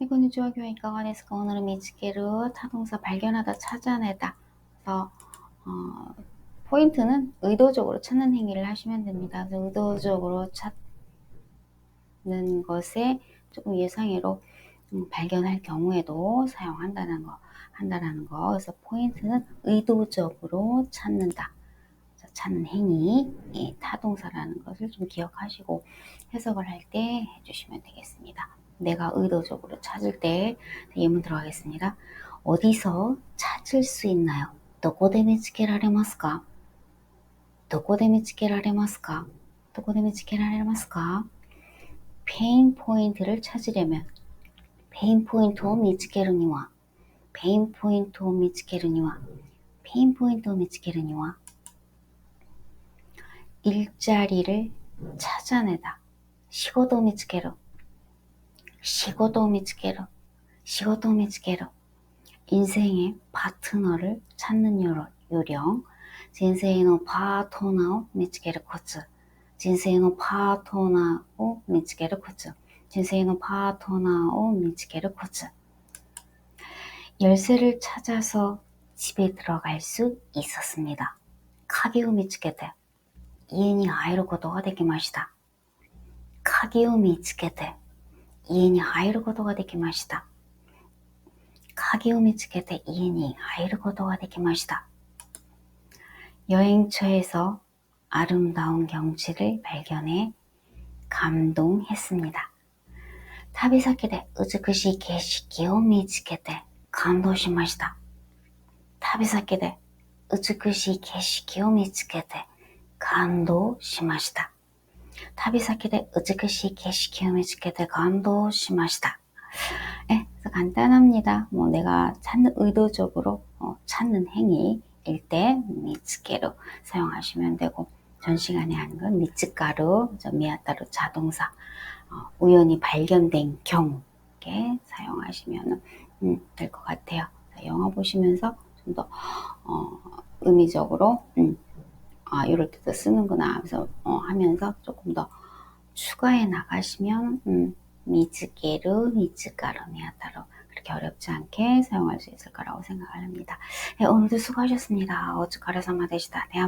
이건니치와 교회 이가가ですか? 오늘은 미치게루 타동사 발견하다 찾아내다. 그래서 어, 포인트는 의도적으로 찾는 행위를 하시면 됩니다. 그래서 의도적으로 찾는 것에 조금 예상외로 음, 발견할 경우에도 사용한다는 거, 한다라는 거. 그래서 포인트는 의도적으로 찾는다. 찾는 행위, 예, 타동사라는 것을 좀 기억하시고 해석을 할 때 해주시면 되겠습니다. 내가 의도적으로 찾을 때 예문 들어가겠습니다. 어디서 찾을 수 있나요? どこで見つけられますかどこで見つけられますかどこで見つけられますか 페인 포인트를 찾으려면 페인 포인트を 見つけるには 페인 포인트を 見つけるには 페인 포인트を 見つけるには 일자리를 찾아내다 仕事を見つける 仕事を見つける 仕事を見つける 인생의 파트너를 찾는 요령 人生の 파트너를 見つけるコツ 人生の 파트너를 見つけるコツ 人生の 파트너를 見つけるコツ 열쇠를 찾아서 집에 들어갈 수 있었습니다. 鍵を見つけて 家に入ることができました。鍵を見つけて 家に入ることができました。鍵を見つけて家に入ることができました。여행처에서아름다운경치를발견해감동했습니다旅先で美しい景色を見つけて感動しました。旅先で美しい景色を見つけて感動しました。 旅先で美しい景色を見つけて感動しました。예, 간단합니다. 뭐 내가 찾는 의도적으로 어, 찾는 행위일 때 미츠케로 사용하시면 되고 전 시간에 한 건 미츠가루, 미야따루 자동사 어, 우연히 발견된 경우에 사용하시면 음, 될 것 같아요. 영화 보시면서 좀 더 어, 의미적으로 음, 아 이럴 때도 쓰는구나 그래서 어, 하면서 조금 더 추가해 나가시면 음, 미즈게르, 미즈가르미아따로 그렇게 어렵지 않게 사용할 수 있을 거라고 생각을 합니다. 네, 오늘도 수고하셨습니다. 어츠카레사마 되시다. 네.